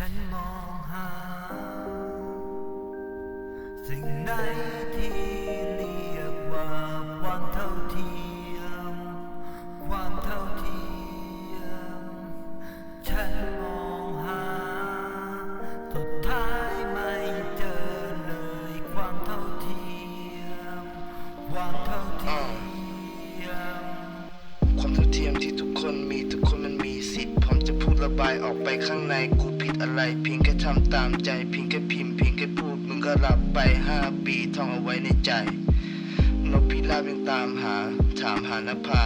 ฉันมองหา สิ่งใดที่เรียกว่าความเท่าเทียม ความเท่าเทียม ฉันมองหา สุดท้ายไม่เจอเลยความเท่าเทียม ความเท่าเทียม ความเท่าเทียมที่ทุกคนมีทุกคนมันมีสิทธิ์พร้อมจะพูดระบายออกไปข้างในกู อะไรเพียงแค่ทำตามใจเพียงแค่พิมพ์เพียงแค่พูดมึงก็รับไปห้าปีท่องเอาไว้ในใจนกพิราบยังตามหา ถามหานภา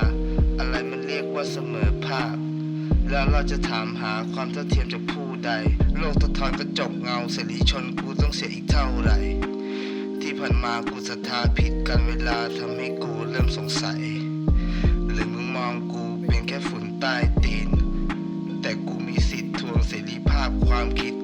อะไรมันเรียกว่าเสมอภาคแล้วเราจะถามหาความเท่าเทียมจากผู้ใด โลกสะทอนกระจกเงาเสรีชนกูต้องเสียอีกเท่าไหร่ ที่ผ่านมากูศรัทธาผิดกันเวลาทำให้กูเริ่มสงสัย หรือมึงมองกูเป็นแค่ฝุ่นใต้ ภา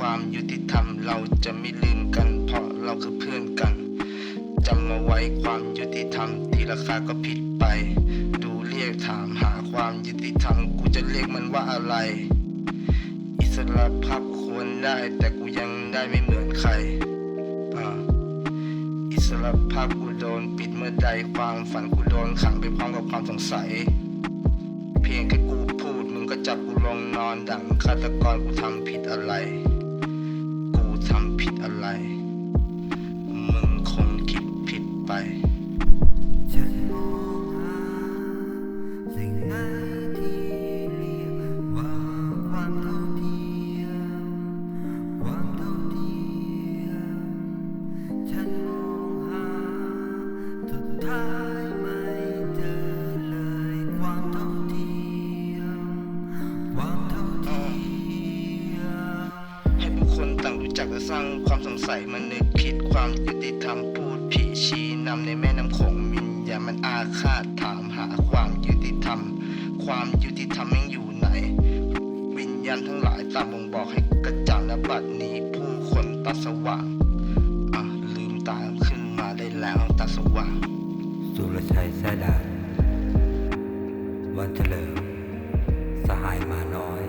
ความยุติธรรมเราจะไม่ลืมกัน เพราะเราคือเพื่อนกันจำเอาไว้ความยุติธรรมที่ราคาก็ผิดไป ดูเรียกถามหาความยุติธรรมกูจะเรียกมันว่าอะไร อิสระภาพควรได้แต่กูยังได้ไม่เหมือนใครออิสรภาพกูโดนปิดเมื่อใดความฝันกูโดนขังไปพร้อมกับความสงสัย เพียงแค่กูพูดมึงก็จับกูลงนอนดังฆาตกรกูทำผิดอะไร อะไร จักและสร้างความสงสัยมันนึกคิดความยุติธรรมพูดผีชี้นำในแม่น้ำโขงมินอย่ามันอาฆาตถามหาความยุติธรรม ความยุติธรรมยังอยู่ไหน วิญญาณทั้งหลายตามบ่งบอกให้กระจ่างและบัดนี้ผู้คนตาสว่างอะลืมตาขึ้นมาได้แล้วตาสว่างสุรชัยแสดานวันเฉลิมสหายมาน้อย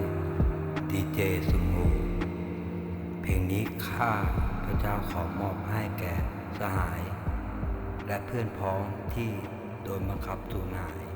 ดีเจสุ ลงนี้ข้าพระเจ้าขอมอบให้แก่สหาย และเพื่อนพ้องที่โดนบังคับถูกนาย